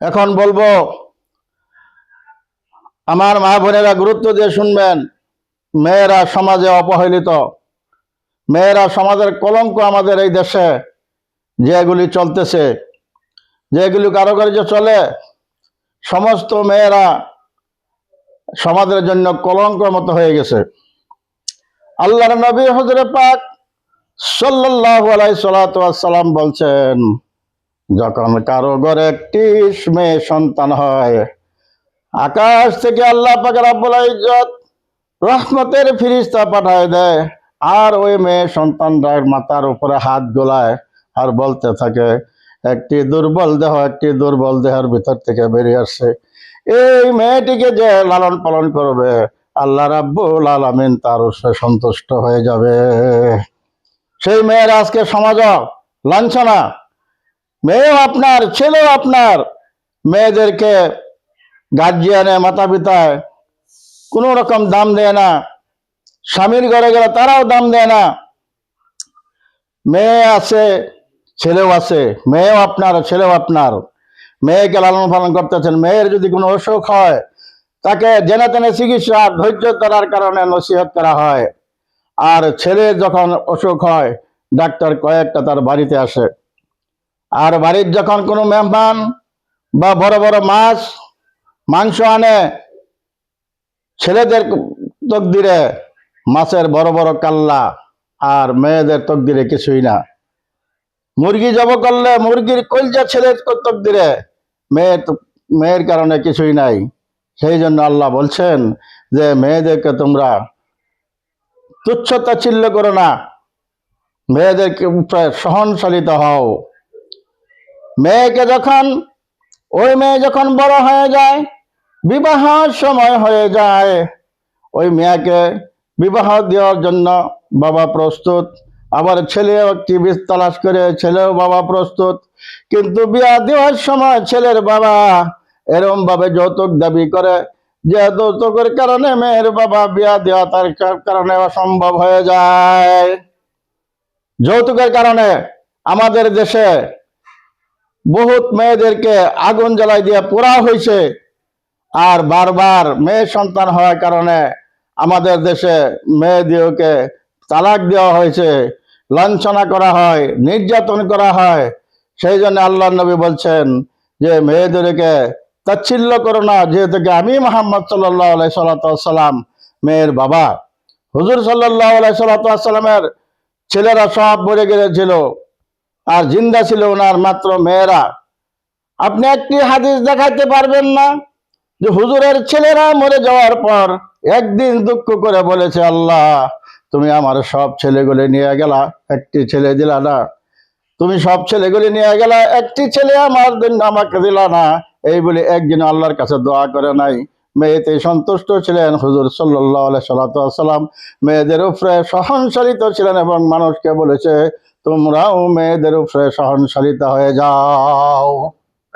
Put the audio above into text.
এখন বলব, আমার মা বোনেরা গুরুত্ব দিয়ে শুনবেন, মেয়েরা সমাজে অপহেলিত মেয়েরা সমাজের কলঙ্ক আমাদের এই দেশে যেগুলি চলতেছে। যেগুলি কারুকার্য চলে, সমস্ত মেয়েরা সমাজের জন্য কলঙ্কের মতো হয়ে গেছে। আল্লাহর নবী হজরে পাক সাল্লাল্লাহু আলাইহি সাল্লাম বলছেন যখন কারও ঘরে একটি মেয়ে সন্তান হয়, আকাশ থেকে আল্লাহ ইজ্জত রহমতের ফিরিস্তা পাঠায় দেয়, আর ওই মেয়ে সন্তানটার মাথার উপরে হাত গোলায় আর বলতে থাকে, একটি দুর্বল দেহ একটি দুর্বল দেহের ভিতর থেকে বেরিয়ে আসছে। এই মেয়েটিকে যে লালন পালন করবে, আল্লাহ রাব্বুল আলামিন তার উপরে সন্তুষ্ট হয়ে যাবে। সেই মেয়ের আজকে সমাজ লাঞ্ছনা মেয়েও আপনার, ছেলেও আপনার। মেয়েদেরকে গার্জিয়ানে মাতা পিতায় কোনো রকম দাম দেয় না। স্বামীর ঘরে গেলে তারাও দাম দেয় না। মেয়ে আছে, ছেলেও আছে। মেয়েও আপনার, ছেলেও আপনার। মেয়েকে লালন পালন করতেছেন। মেয়ের যদি কোনো অসুখ হয়, তাকে জেনে তেনে চিকিৎসা, ধৈর্য ধরার কারণে নসিহত করা হয়। আর ছেলে যখন অসুখ হয়, ডাক্তার কয়েকটা তার বাড়িতে আসে। আর বাড়ির যখন কোনো মেহমান বা বড় বড় মাছ, মাংস আনে, ছেলেদের তকদিরে মাছের বড় বড় কাল্লা আর মেয়েদের তকদিরে কিছুই না। মুরগি জব করলে মুরগির কলজা ছেলের তকদিরে মেয়ের মেয়ের কারণে কিছুই নাই। সেই জন্য আল্লাহ বলছেন যে, মেয়েদেরকে তোমরা তুচ্ছতা চিল্ল করো না। মেয়েদেরকে সহনশালিত হও। মেয়েকে যখন, ওই মেয়ে যখন বড় হয়ে যায় বিবাহ সময় হয়ে যায়, ওই মেয়েকে বিবাহ দেওয়ার জন্য বাবা প্রস্তুত। আবার ছেলেও একটি বীজ তালাশ করে, ছেলেও বাবা প্রস্তুত। কিন্তু বিয়া দেওয়ার সময় ছেলের বাবা এরম ভাবে যৌতুক দাবি করে যে, যৌতুকের কারণে মেয়ের বাবা বিয়া দেওয়া তার কারণে অসম্ভব হয়ে যায়। যৌতুকের কারণে আমাদের দেশে বহুত মেয়েদেরকে আগুন জ্বালাই দিয়ে পোড়া হয়েছে। আর বারবার মেয়ে সন্তান হওয়ার কারণে আমাদের দেশে মেয়েদেরকে তালাক দেওয়া হয়েছে, লাঞ্ছনা করা হয়, নির্যাতন করা হয়। সেই জন্য আল্লাহ নবী বলছেন যে, মেয়েদেরকে তাচ্ছিল্য করো না, যেহেতু আমি মোহাম্মদ সাল্লাহ সাল্লাম মেয়ের বাবা। হুজুর সাল্লাহ সাল্লামের ছেলেরা সব মরে গিয়েছিল আর জিন্দা ছিল ওনার মাত্র মেয়েরা। আপনি একটি হাদিস দেখাতে পারবেন না যে হুজুরের ছেলেরা মরে যাওয়ার পর একদিন দুঃখ করে বলেছে, আল্লাহ, তুমি আমার সব ছেলেগুলি নিয়ে গেলা, একটি ছেলে দিলা না। তুমি সব ছেলেগুলি নিয়ে গেলা, একটি ছেলে আমার জন্য আমাকে দিলা না। এই বলে একদিন আল্লাহর কাছে দোয়া করে নাই। মেয়েতে সন্তুষ্ট ছিলেন হুজুর সাল্লাহ সাল্লাম মেয়েদের উপরে সহনশালিত ছিলেন এবং মানুষকে বলেছে তোমরাও মেয়েদের উপরে সহনশালিত হয়ে যাও